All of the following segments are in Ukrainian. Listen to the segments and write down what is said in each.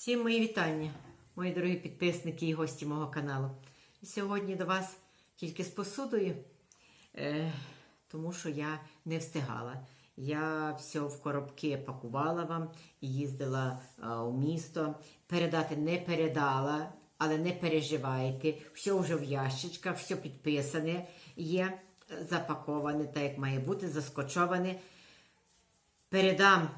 Всім мої вітання, мої дорогі підписники і гості мого каналу. Сьогодні до вас тільки з посудою, е, тому що я не встигала. Я все в коробки пакувала вам, і їздила е, у місто. Передати не передала, але не переживайте. Все вже в ящичках, все підписане, є е, запаковане, так як має бути, заскочоване. Передам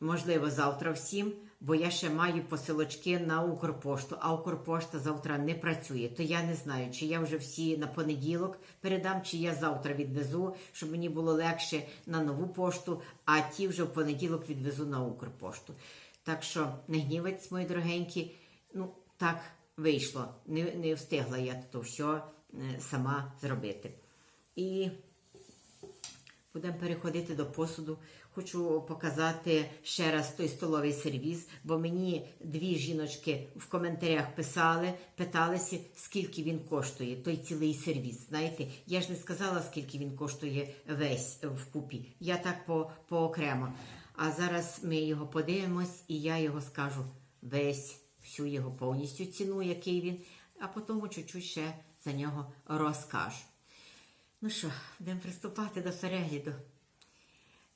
Можливо, завтра всім, бо я ще маю посилочки на Укрпошту, а Укрпошта завтра не працює. То я не знаю, чи я вже всі на понеділок передам, чи я завтра відвезу, щоб мені було легше на нову пошту, а ті вже в понеділок відвезу на Укрпошту. Так що не гнівайтесь, мої дорогенькі. Ну, так вийшло. Не, не встигла я то все е, сама зробити. І Будемо переходити до посуду. Хочу показати ще раз той столовий сервіз, бо мені дві жіночки в коментарях писали, питалися, скільки він коштує, той цілий сервіз. Знаєте, я ж не сказала, скільки він коштує весь вкупі. Я так по, поокремо. А зараз ми його подивимось, і я його скажу весь, всю його повністю ціну, який він, а потім чуть-чуть ще за нього розкажу. Ну що, будемо приступати до перегляду.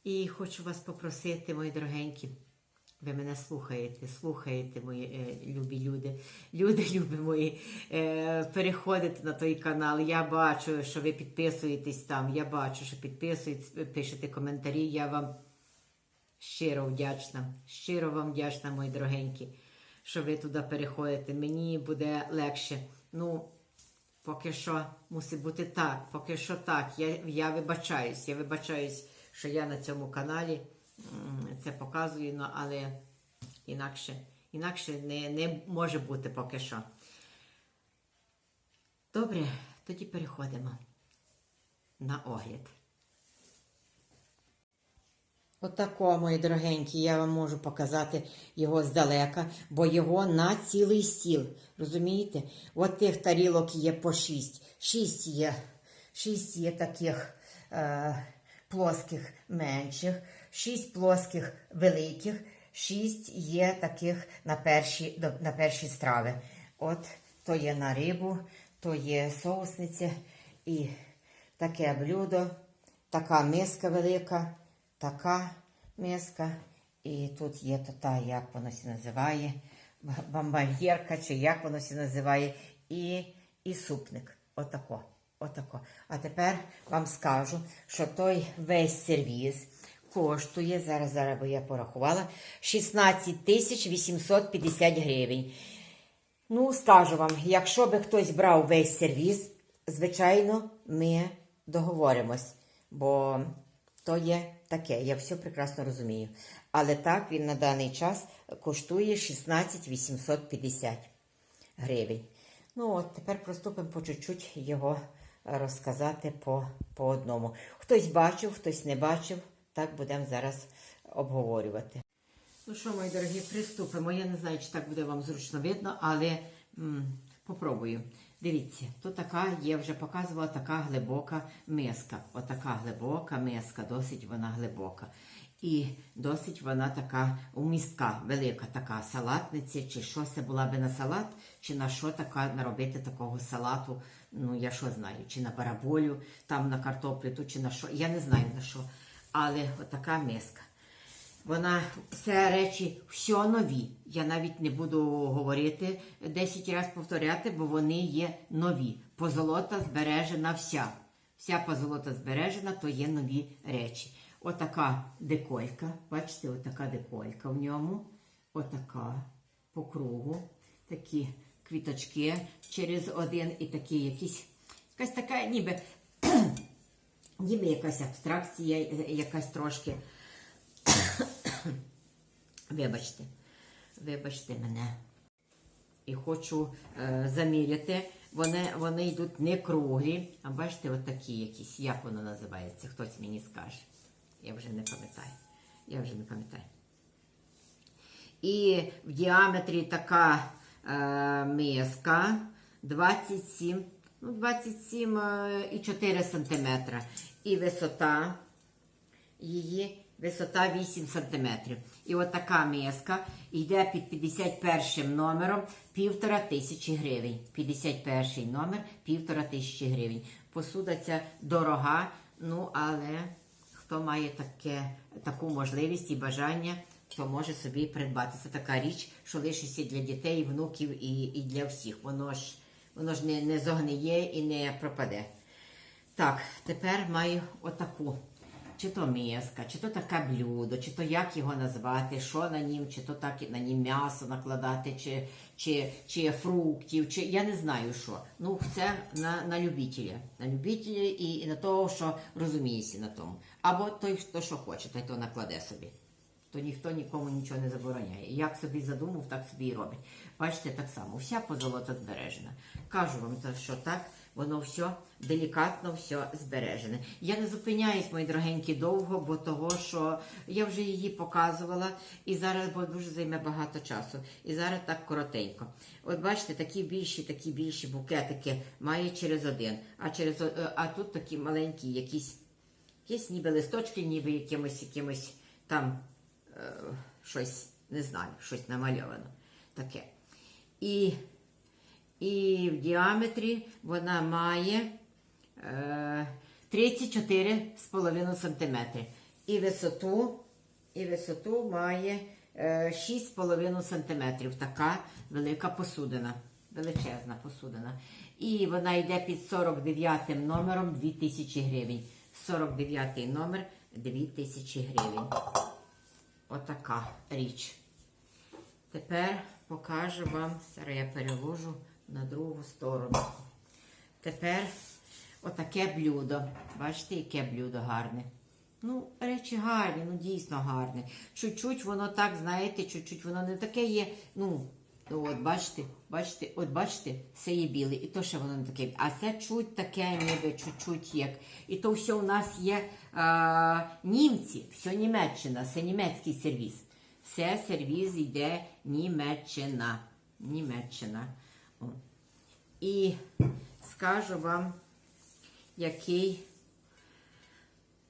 І хочу вас попросити, мої дорогенькі, ви мене слухаєте, слухаєте, мої е, любі люди, люди любі мої, е, переходите на той канал. Я бачу, що ви підписуєтесь там, я бачу, що підписуєтесь, пишете коментарі. Я вам щиро вдячна, щиро вам вдячна, мої дорогенькі, що ви туди переходите. Мені буде легше. Ну, Поки що мусить бути так, поки що так. Я, я вибачаюсь, я вибачаюсь, що я на цьому каналі це показую, ну, але інакше, інакше не, не може бути поки що. Добре, тоді переходимо на огляд. Отако, мої дорогенькі, я вам можу показати його здалека, бо його на цілий стіл. Розумієте? От тих тарілок є по шість. Шість є, шість є таких е, плоских менших, шість плоских великих, шість є таких на перші, на перші страви. От то є на рибу, то є соусниця і таке блюдо, така миска велика така миска, і тут є та, як воно се називає, ба- чи як воно се називає, і, і супник. Отако. Отако. А тепер вам скажу, що той весь сервіз коштує, зараз, зараз, бо я порахувала, 16 тисяч 850 гривень. Ну, скажу вам, якщо би хтось брав весь сервіз, звичайно, ми договоримось, бо то є таке, я все прекрасно розумію. Але так він на даний час коштує 16 850 гривень. Ну от тепер приступимо по чуть-чуть його розказати по, по одному. Хтось бачив, хтось не бачив. Так будемо зараз обговорювати. Ну що, мої дорогі, приступимо. Я не знаю, чи так буде вам зручно видно, але попробую. Дивіться, тут така, я вже показувала така глибока миска. Отака глибока миска, досить вона глибока. І досить вона така умістка, велика така салатниця, чи що це була би на салат, чи на що така наробити такого салату. Ну, я що знаю, чи на бараболю, там на картоплю, чи на що. Я не знаю на що. Але отака миска. Вона все речі все нові. Я навіть не буду говорити 10 разів повторяти, бо вони є нові. Позолота збережена вся. Вся позолота збережена, то є нові речі. Отака деколька. Бачите, отака деколька в ньому. Отака по кругу. Такі квіточки через один і такі якісь. Якась така, ніби, ніби якась абстракція, якась трошки. Вибачте, вибачте мене. І хочу е, заміряти. Вони, вони йдуть не круглі, а бачите, отакі якісь. Як воно називається? Хтось мені скаже. Я вже не пам'ятаю. Я вже не пам'ятаю. І в діаметрі така е, миска 27, ну, 27 е, і 4 сантиметра. І висота її висота 8 см. І от така миска йде під 51 номером півтора тисячі гривень. 51 номер півтора тисячі гривень. Посуда ця дорога, ну але хто має таке, таку можливість і бажання, то може собі придбати. Це така річ, що лишиться для дітей, внуків і, і для всіх. Воно ж, воно ж не, не зогниє і не пропаде. Так, тепер маю отаку. Чи то миска, чи то таке блюдо, чи то як його назвати, що на нім, чи то так на нім м'ясо накладати, чи, чи, чи фруктів, чи я не знаю що. Ну, це на, на любителя. На любителя і, і на того, що розуміється на тому. Або той, хто що хоче, той то накладе собі. То ніхто нікому нічого не забороняє. Як собі задумав, так собі і робить. Бачите, так само, вся позолота збережена. Кажу вам, що так, воно все делікатно, все збережене. Я не зупиняюсь, мої дорогенькі, довго, бо того, що я вже її показувала, і зараз бо дуже займе багато часу. І зараз так коротенько. От бачите, такі більші, такі більші букетики має через один. А через е, а тут такі маленькі, якісь, якісь ніби листочки, ніби якимось, якимось там е, щось, не знаю, щось намальовано. Таке. І, і в діаметрі вона має е, 34,5 см. І висоту, і висоту має е, 6,5 см. Така велика посудина. Величезна посудина. І вона йде під 49 номером 2000 гривень. 49 номер 2000 гривень. Отака річ. Тепер покажу вам, зараз я переложу на другу сторону. Тепер отаке блюдо. Бачите, яке блюдо гарне. Ну, речі гарні, ну дійсно гарне. Чуть-чуть воно так, знаєте, чуть-чуть воно не таке є. Ну, от бачите, бачите, от бачите, все є біле, і то ще воно не таке. А це чуть таке, ніби чуть-чуть як. І то все у нас є а, німці, все Німеччина, це німецький сервіс. Все сервіс йде Німеччина. Німеччина. І скажу вам, який.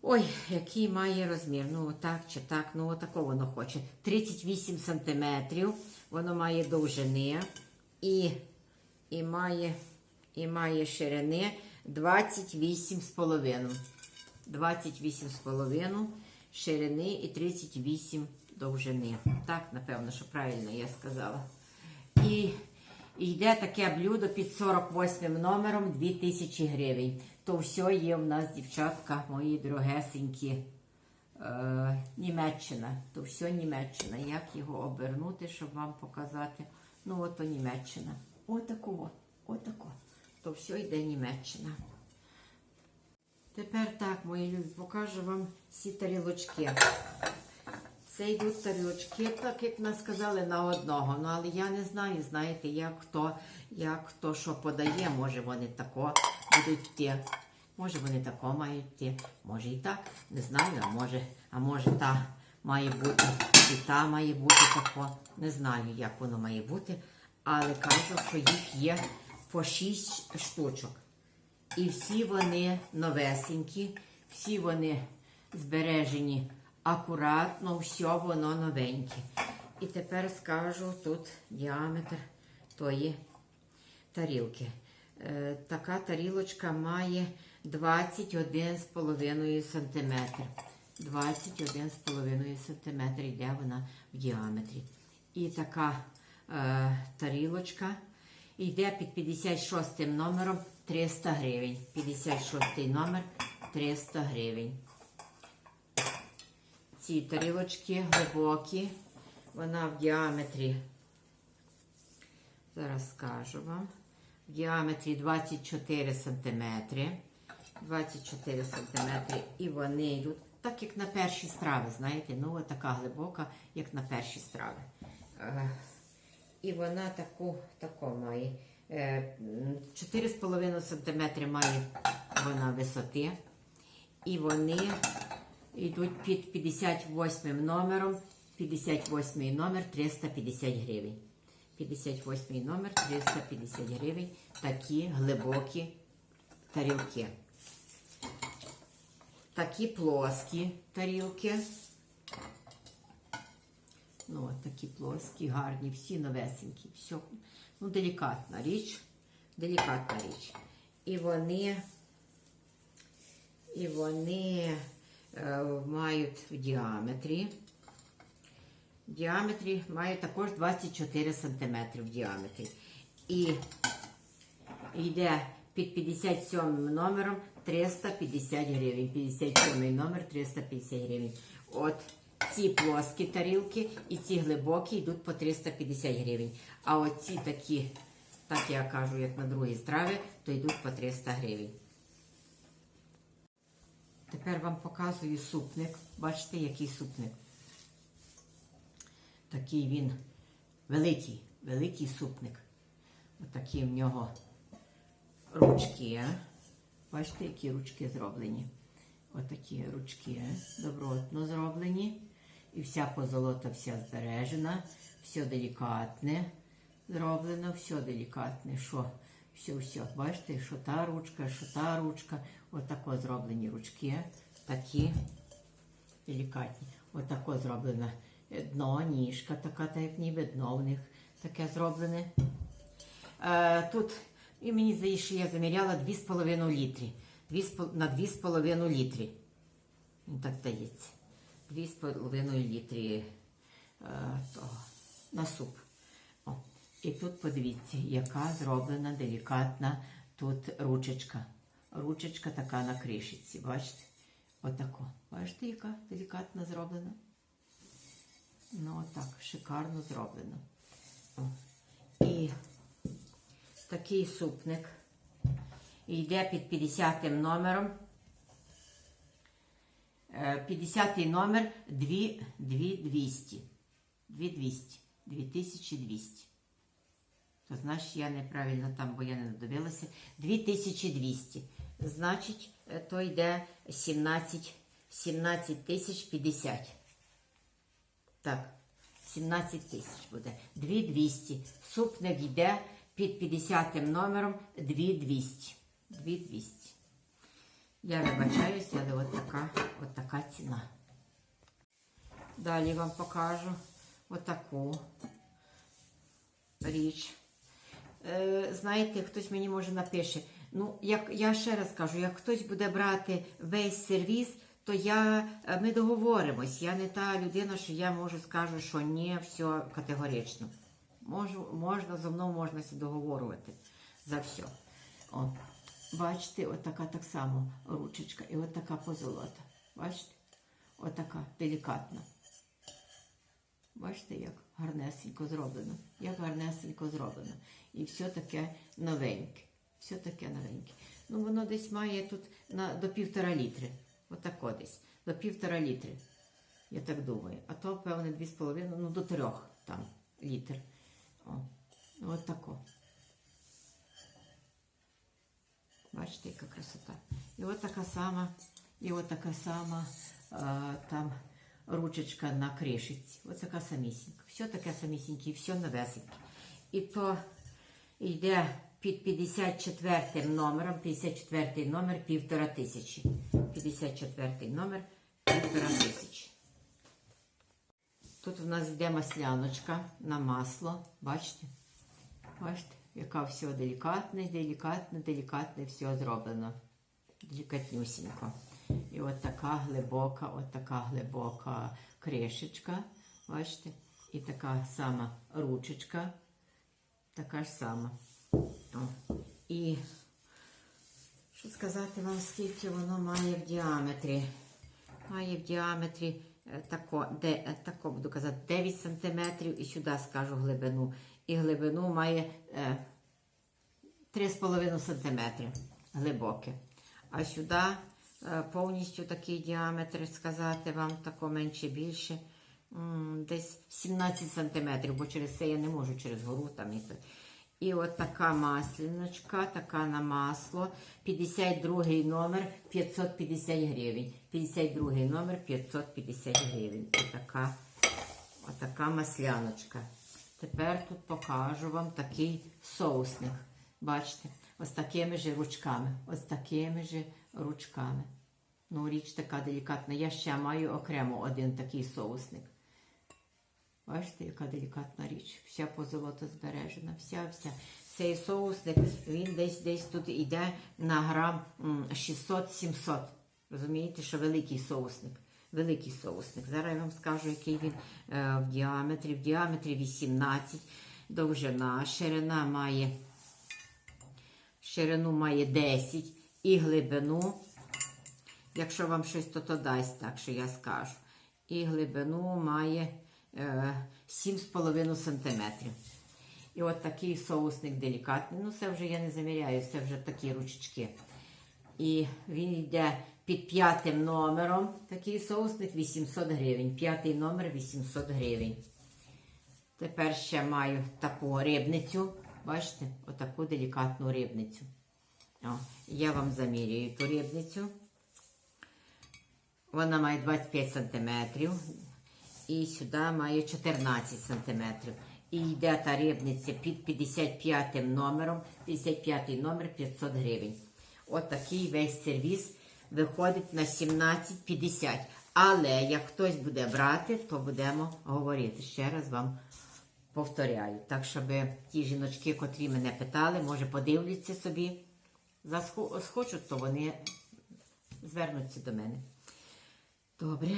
Ой, який має розмір. Ну, так чи так, ну отако воно хоче. 38 сантиметрів. Воно має довжини і, і, має, і має ширини 28,5. 28,5 ширини і 38 довжини. Так, напевно, що правильно я сказала. І і йде таке блюдо під 48 номером 2000 гривень. То все є в нас, дівчатка, мої дорогесенькі. Е, Німеччина. То все Німеччина. Як його обернути, щоб вам показати? Ну, ото Німеччина. Отако, отако. То все йде Німеччина. Тепер так, мої любі, покажу вам всі тарілочки. Це йдуть тарілочки, так як нас сказали, на одного. Ну, але я не знаю, знаєте, як хто, як хто що подає. Може вони тако будуть йти. Може вони тако мають йти. Може і так. Не знаю, а може, а може та має бути, і та має бути тако. Не знаю, як воно має бути. Але кажу, що їх є по 6 штучок. І всі вони новесенькі, всі вони збережені акуратно, все воно новеньке. І тепер скажу тут діаметр тої тарілки. Е, така тарілочка має 21,5 см. 21,5 см йде вона в діаметрі. І така е, тарілочка йде під 56 номером 300 гривень. 56 номер 300 гривень. Ці тарілочки глибокі. Вона в діаметрі, зараз скажу вам, в діаметрі 24 см. 24 см. І вони йдуть, так як на перші страви, знаєте, ну така глибока, як на перші страви. Е, І вона таку, таку має. Е, 4,5 см має вона висоти. І вони йдуть під 58 номером. 58 номер 350 гривень. 58 номер 350 гривень. Такі глибокі тарілки. Такі плоскі тарілки Ну, от такі плоскі, гарні, всі новесенькі. Все. Ну, делікатна річ. Делікатна річ. І вони, і вони мають в діаметрі. В діаметрі мають також 24 см в діаметрі. І йде під 57 номером 350 гривень. 57 номер 350 гривень. От ці плоскі тарілки і ці глибокі йдуть по 350 гривень. А оці такі, так я кажу, як на другій страві, то йдуть по 300 гривень. Тепер вам показую супник. Бачите, який супник. Такий він великий, великий супник. Отакі в нього ручки. Бачите, які ручки зроблені. Отакі ручки добротно зроблені. І вся позолота вся збережена, все делікатне зроблено, все делікатне. Що? Все, все. Бачите, що та ручка, що та ручка. Отако зроблені ручки. Такі делікатні. Отако зроблено дно, ніжка, така, так як ніби дно в них таке зроблене. Е, тут, і мені здається, що я заміряла 2,5 літри. Дві на 2,5 літри. Ну, так здається. 2,5 літри е, того, на суп. І тут подивіться, яка зроблена делікатна тут ручечка. Ручечка така на кришечці, бачите? Отако. Бачите, яка делікатна зроблена? Ну, отак, шикарно зроблено. І такий супник. Йде під 50 номером. Е, 50 номер 2 2200. 2200. 2200. То значить я неправильно там, бо я не додивилася. 2200. Значить, е, то йде 17, 17 тисяч 50. Так, 17 тисяч буде. 2200. Супник йде під 50 номером 2200. 2200. Я вибачаюся, але от така, от така ціна. Далі вам покажу отаку річ. Е, знаєте, хтось мені може напише. Ну, як я ще раз кажу, як хтось буде брати весь сервіс, то я, е, ми договоримось. Я не та людина, що я можу скажу, що ні, все категорично. Можу, можна зо мною можна договорювати за все. О, бачите, отака так само ручечка і отака позолота. Бачите? Отака делікатна. Бачите, як гарнесенько зроблено. Як гарнесенько зроблено. І все таке новеньке. Все таке новеньке. Ну, воно десь має тут на, до півтора літри. Отако десь. До півтора літри. Я так думаю. А то, певне, дві з половиною, ну до трьох там літр. О, от тако. Бачите, яка красота. І от така сама, і от така сама а, там ручечка на кришиці. Ось така самісінька. Все таке самісіньке, все новесеньке. І то йде під 54 номером, 54 номер півтора тисячі. 54 номер півтора тисячі. Тут у нас йде масляночка на масло. Бачите? Бачите, яка все делікатне, делікатне, делікатне, все зроблено. Делікатнюсінько. І от така глибока, от така глибока кришечка. Бачите? І така сама ручечка. Така ж сама. О. І що сказати вам, скільки воно має в діаметрі? Має в діаметрі е, тако, де, е, тако буду казати, 9 см і сюди скажу глибину. І глибину має е, 3,5 см глибоке. А сюди повністю такий діаметр, сказати вам, тако менше більше. Десь 17 см, бо через це я не можу через гору там і. І от така маслиночка, така на масло. 52 номер 550 гривень. 52 номер 550 гривень. І така, отака масляночка. Тепер тут покажу вам такий соусник. Бачите, ось такими же ручками. Ось такими же ручками. Ну, річ така делікатна. Я ще маю окремо один такий соусник. Бачите, яка делікатна річ. Вся позолота збережена, вся, вся. Цей соусник, він десь десь тут йде на грам м, 600-700. Розумієте, що великий соусник. Великий соусник. Зараз я вам скажу, який він е, в діаметрі. В діаметрі 18, довжина, ширина має, ширину має 10 і глибину. Якщо вам щось то, то дасть, так що я скажу. І глибину має е, 7,5 см. І от такий соусник делікатний. Ну, це вже я не заміряю, це вже такі ручечки. І він йде під п'ятим номером. Такий соусник 800 гривень. П'ятий номер 800 гривень. Тепер ще маю таку рибницю. Бачите, отаку делікатну рибницю. Я вам замірюю ту рибницю. Вона має 25 см. І сюди має 14 см. І йде та рибниця під 55 номером. 55 номер 500 гривень. Отакий весь сервіс виходить на 17,50. Але як хтось буде брати, то будемо говорити. Ще раз вам повторяю. Так, щоб ті жіночки, котрі мене питали, може подивляться собі, схочуть, то вони звернуться до мене. Добре.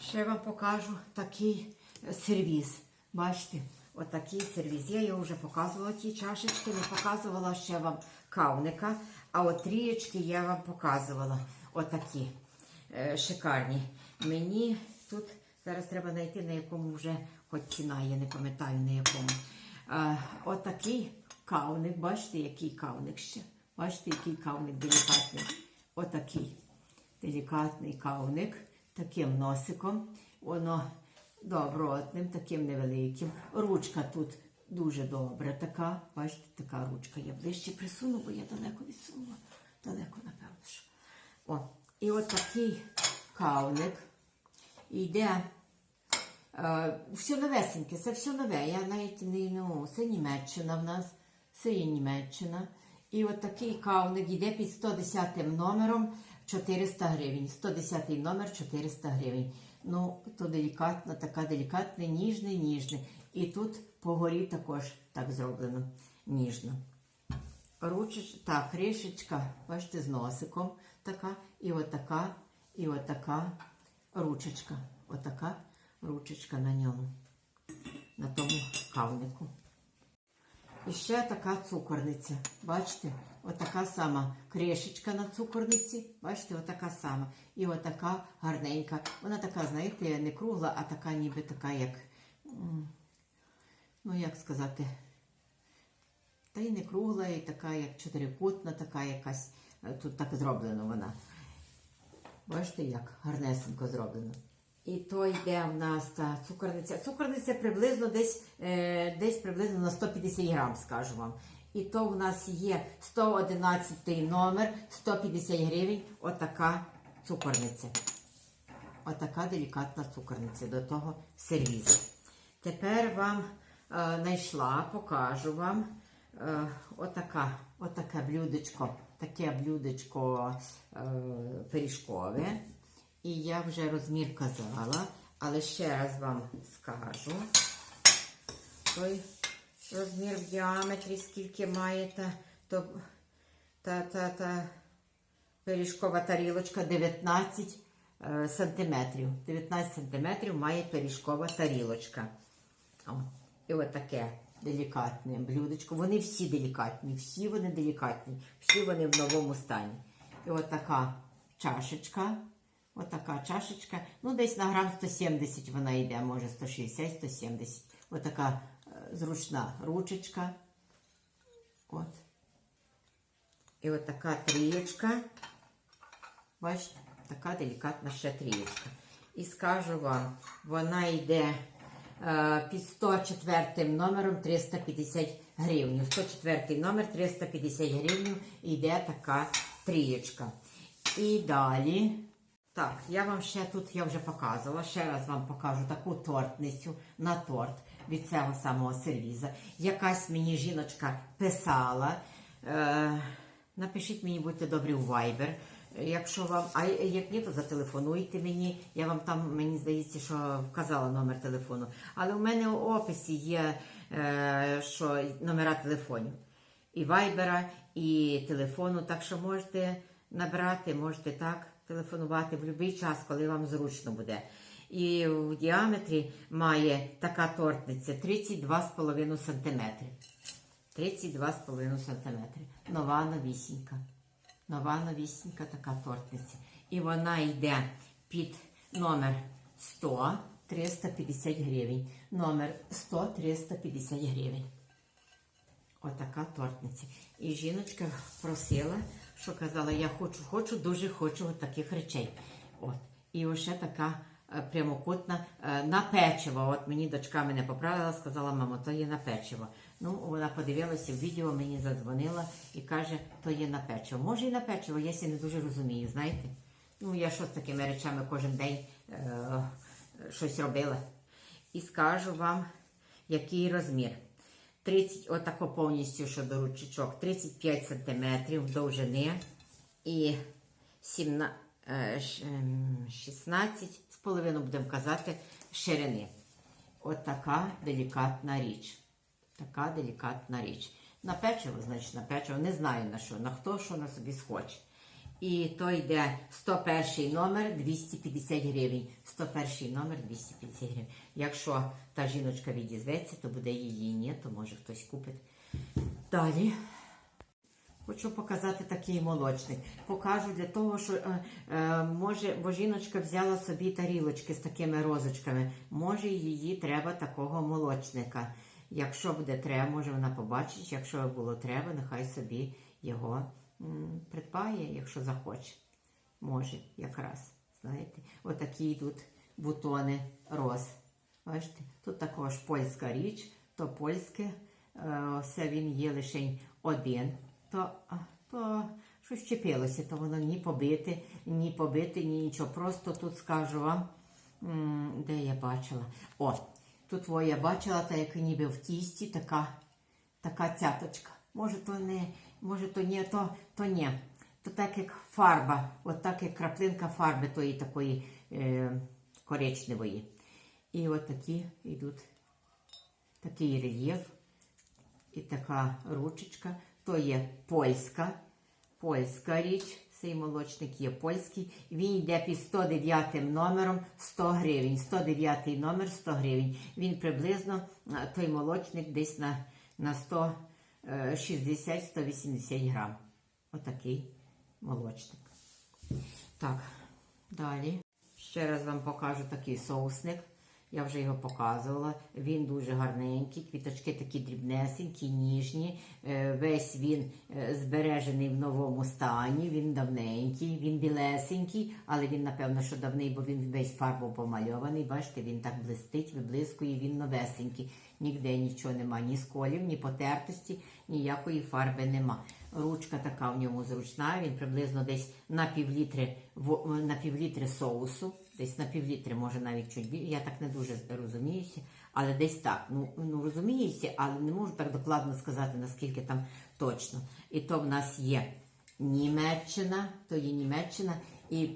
Ще вам покажу такий е, сервіз. Бачите, отакий сервіз. Я його вже показувала ті чашечки, не показувала ще вам кавника. А от трієчки я вам показувала. Отакі е, шикарні. Мені тут зараз треба знайти, на якому вже хоч ціна, я не пам'ятаю на якому. Е, отакий кавник. Бачите, який кавник ще. Бачите, який кавник делікатний. Отакий делікатний кавник, таким носиком, воно добротним, таким невеликим. Ручка тут дуже добра така. Бачите, така ручка. Я ближче присуну, бо я далеко відсунула. Далеко, напевно. що. О, і от такий кавник йде. Е, все новесеньке, це все нове. Я навіть не ну, це Німеччина в нас, це є Німеччина. І от такий кавник йде під 110 номером 400 гривень. 110 номер 400 гривень. Ну, то делікатно, така делікатне, ніжне, ніжне. І тут по горі також так зроблено ніжно. Ручеч, так, кришечка, бачите, з носиком така, і отака, і отака ручечка. Отака ручечка на ньому, на тому кавнику. І ще така цукорниця. Бачите, отака сама кришечка на цукорниці. Бачите, отака сама. І отака гарненька. Вона така, знаєте, не кругла, а така ніби така, як. Ну, як сказати, та й не кругла, і така, як чотирикутна, така якась. Тут так зроблено вона. Бачите, як гарнесенько зроблено. І то йде в нас та цукорниця. Цукорниця приблизно десь, е, десь приблизно на 150 грам, скажу вам. І то в нас є 111 номер, 150 гривень, отака цукорниця. Отака делікатна цукорниця до того сервізу. Тепер вам е, знайшла, покажу вам е, отака, отаке блюдечко, таке блюдечко е, пиріжкове. І я вже розмір казала, але ще раз вам скажу. Той розмір в діаметрі, скільки має та, то, та, та, та пиріжкова тарілочка 19 е, сантиметрів. 19 сантиметрів має пиріжкова тарілочка. О, і отаке делікатне блюдечко. Вони всі делікатні, всі вони делікатні, всі вони в новому стані. І отака чашечка. Отака чашечка. Ну, десь на грам 170 вона йде, може 160-170. Отака е, зручна ручечка. От. І отака трієчка. Бачите, така делікатна ще трієчка. І скажу вам, вона йде е, під 104 номером 350 гривень. 104 номер 350 гривень йде така трієчка. І далі. Так, я вам ще тут я вже показувала. Ще раз вам покажу таку тортницю на торт від цього самого сервіза. Якась мені жіночка писала. Е, напишіть мені, будьте добрі, у Viber. Якщо вам, а як ні, то зателефонуйте мені. Я вам там, мені здається, що вказала номер телефону. Але у мене у описі є е, що номера телефонів. І вайбера, і телефону. Так що можете набрати, можете так телефонувати в будь-який час, коли вам зручно буде. І в діаметрі має така тортниця 32,5 см. 32,5 см. Нова новісінька. Нова новісінька така тортниця. І вона йде під номер 100 350 гривень. Номер 100 350 гривень. Отака тортниця. І жіночка просила, що казала, я хочу, хочу, дуже хочу от таких речей. От. І ось ще така е, прямокутна е, на печиво. От мені дочка мене поправила, сказала, мамо, то є на печиво. Ну, вона подивилася в відео, мені задзвонила і каже, то є на печиво. Може і на печиво, я не дуже розумію, знаєте. Ну, я що з такими речами кожен день е, щось робила. І скажу вам, який розмір. 30, отако повністю, що до ручечок, 35 см довжини і 17, е, ем, 16 з половиною, будемо казати, ширини. Отака делікатна річ. Така делікатна річ. На печиво, значить, на печиво, не знаю на що, на хто що на собі схоче. І то йде 101 номер 250 гривень. 101 номер 250 гривень. Якщо та жіночка відізветься, то буде її, ні, то може хтось купить. Далі. Хочу показати такий молочник. Покажу для того, що е, е, може, бо жіночка взяла собі тарілочки з такими розочками. Може, її треба такого молочника. Якщо буде треба, може вона побачить. Якщо було треба, нехай собі його придбає, якщо захоче. Може, якраз. Знаєте, отакі йдуть бутони роз. Бачите, тут також польська річ, то польське, е, все він є лише один. То, то щось чіпилося, то воно ні побите, ні побите, ні нічого. Просто тут скажу вам, де я бачила. О, тут я бачила, та як ніби в тісті така, така цяточка. Може, то не, може, то ні, то, то ні. То так як фарба, от так як краплинка фарби тої такої е, коричневої. І от такі йдуть такий рельєф і така ручечка. То є польська, польська річ. Цей молочник є польський. Він йде під 109 номером 100 гривень. 109 номер 100 гривень. Він приблизно, той молочник десь на, на 160-180 грам. Отакий молочник. Так, далі. Ще раз вам покажу такий соусник. Я вже його показувала. Він дуже гарненький, квіточки такі дрібнесенькі, ніжні. Е, Весь він е, збережений в новому стані. Він давненький, він білесенький, але він, напевно, що давний, бо він весь фарбом помальований. Бачите, він так блистить, виблискує, він новесенький. Ніде нічого нема, ні сколів, ні потертості, ніякої фарби нема. Ручка така в ньому зручна, він приблизно десь на півлітри, на півлітри соусу, десь на півлітри, може навіть чуть більше. Я так не дуже розуміюся, але десь так. Ну, ну розуміюся, але не можу так докладно сказати, наскільки там точно. І то в нас є Німеччина, то є Німеччина, і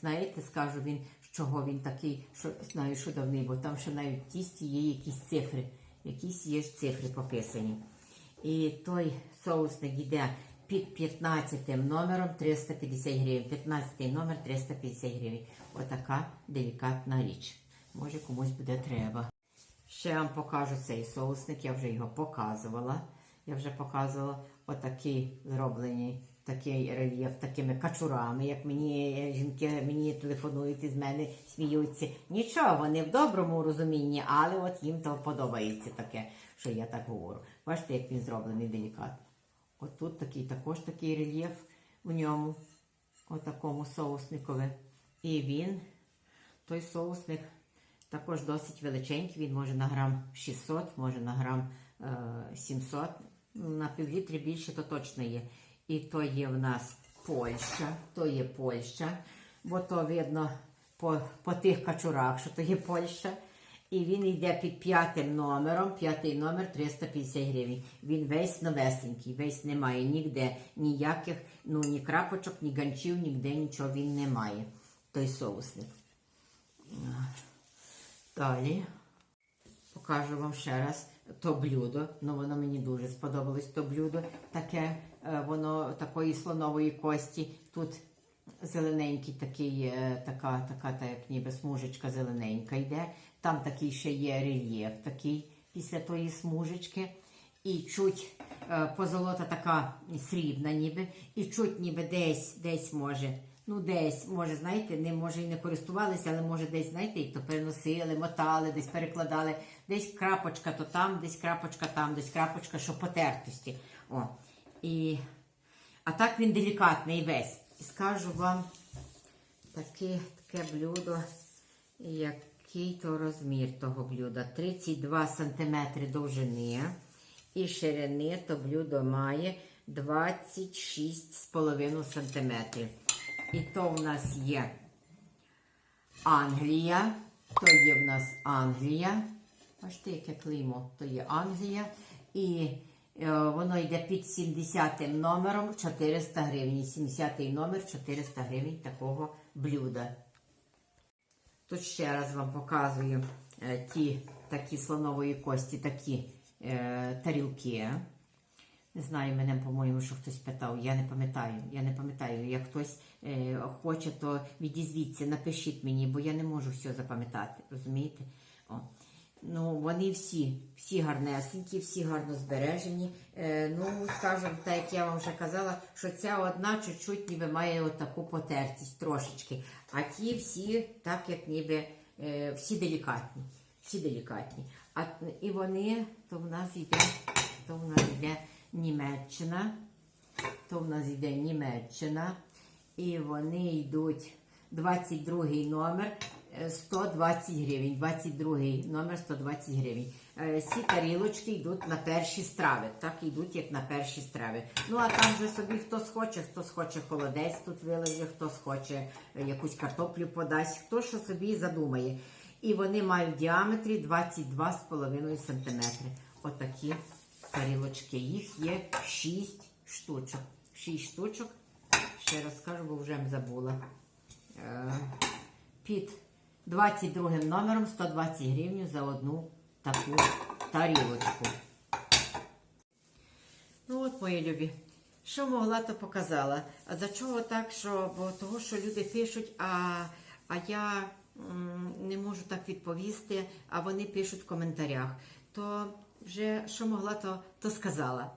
знаєте, скажу він, чого він такий, що знаю, що давний, бо там ще навіть тісті є якісь цифри, якісь є цифри пописані. І той соусник йде під 15 номером 350 гривень. 15 номер 350 гривень. Отака делікатна річ. Може комусь буде треба. Ще вам покажу цей соусник, я вже його показувала. Я вже показувала отакий зроблений такий рельєф такими качурами, як мені е, жінки мені телефонують із мене, сміються. Нічого, вони в доброму розумінні, але от їм то подобається таке, що я так говорю. Бачите, як він зроблений делікатно. От тут такий також такий рельєф у ньому, отакому соусникові. І він, той соусник, також досить величенький, він може на грам 600, може на грам е, 700, ну, на півлітрі більше то точно є. І то є в нас Польща, то є Польща, бо то видно по, по тих качурах, що то є Польща. І він йде під п'ятим номером, п'ятий номер 350 гривень. Він весь новесенький, весь немає ніде ніяких, ну ні крапочок, ні ганчів, ніде нічого він не має. Той соусник. Далі покажу вам ще раз то блюдо. Ну воно мені дуже сподобалось. То блюдо таке, воно такої слонової кості. Тут зелененький такий, е, така, така, та як ніби смужечка зелененька йде. Там такий ще є рельєф такий після тої смужечки. І чуть е, позолота така срібна, ніби, і чуть ніби десь, десь може. Ну, десь, може, знаєте, не може і не користувалися, але може десь, знаєте, і то переносили, мотали, десь перекладали, десь крапочка то там, десь крапочка там, десь крапочка, що потертості. О. І... А так він делікатний весь. І скажу вам таке, таке блюдо, який то розмір того блюда. 32 см довжини і ширини то блюдо має 26,5 см. І то в нас є Англія, то є в нас Англія. Бачите, яке клеймо, то є Англія. І воно йде під 70 номером 400 гривень. 70 номер 400 гривень такого блюда. Тут ще раз вам показую е, ті такі слонової кості, такі е, тарілки. Не знаю, мене, по-моєму, що хтось питав. Я не пам'ятаю. Я не пам'ятаю. Як хтось е, хоче, то відізвіться, напишіть мені, бо я не можу все запам'ятати. Розумієте? О. Ну, вони всі, всі гарнесенькі, всі гарно збережені. Е, ну, скажу, так як я вам вже казала, що ця одна чуть-чуть ніби має отаку потертість трошечки. А ті всі, так як ніби е, всі делікатні. Всі делікатні. А, і вони, то в нас йде, то в нас йде Німеччина. То в нас йде Німеччина. І вони йдуть 22 номер 120 гривень. 22 номер 120 гривень. Е, Ці тарілочки йдуть на перші страви. Так йдуть, як на перші страви. Ну а там вже собі хто схоче, хто схоче холодець тут вилежить, хто схоче е, якусь картоплю подасть, хто що собі задумає. І вони мають діаметрі 22,5 см. Отакі тарілочки. Їх є 6 штучок. 6 штучок. Ще раз скажу, бо вже забула. Е, Під 22 номером 120 гривень за одну таку тарілочку. Ну от, мої любі. Що могла, то показала. А за чого так, що бо того, що люди пишуть, а, а я м, не можу так відповісти, а вони пишуть в коментарях. То вже що могла, то, то сказала.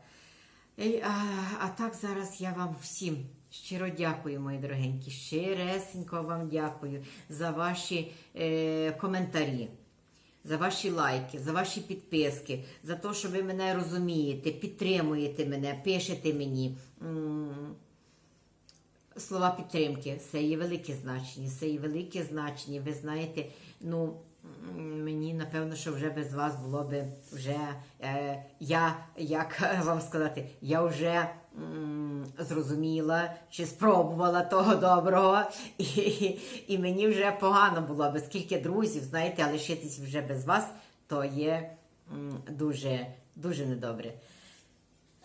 Ей, А, а так зараз я вам всім щиро дякую, мої дорогенькі. Щиресенько вам дякую за ваші е, коментарі, за ваші лайки, за ваші підписки, за те, що ви мене розумієте, підтримуєте мене, пишете мені. Слова підтримки, це є велике значення, це є велике значення. Ви знаєте, ну мені напевно, що вже без вас було би вже е, я, як вам сказати, я вже зрозуміла чи спробувала того доброго, і, і мені вже погано було би скільки друзів, знаєте, а лишитись вже без вас, то є дуже, дуже недобре.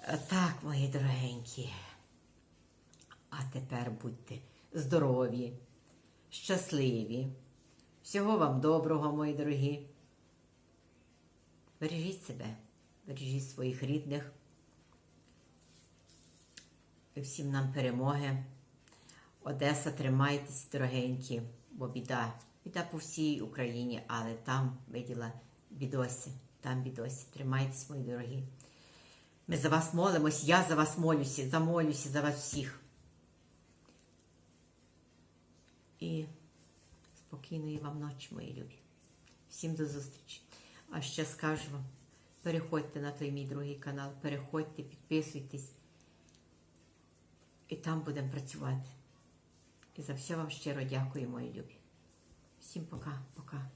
Так, мої дорогенькі. А тепер будьте здорові, щасливі. Всього вам доброго, мої дорогі. Бережіть себе, бережіть своїх рідних. І всім нам перемоги. Одеса, тримайтесь, дорогенькі, бо біда. Біда по всій Україні, але там виділа бідосі, там бідосі. Тримайтесь, мої дорогі. Ми за вас молимось, я за вас молюся, замолюся за вас всіх. І спокійної вам ночі, мої любі. Всім до зустрічі. А ще скажу вам, переходьте на той мій другий канал, переходьте, підписуйтесь. І там будемо працювати. І за все вам щиро дякую, мої любі. Всім пока, пока.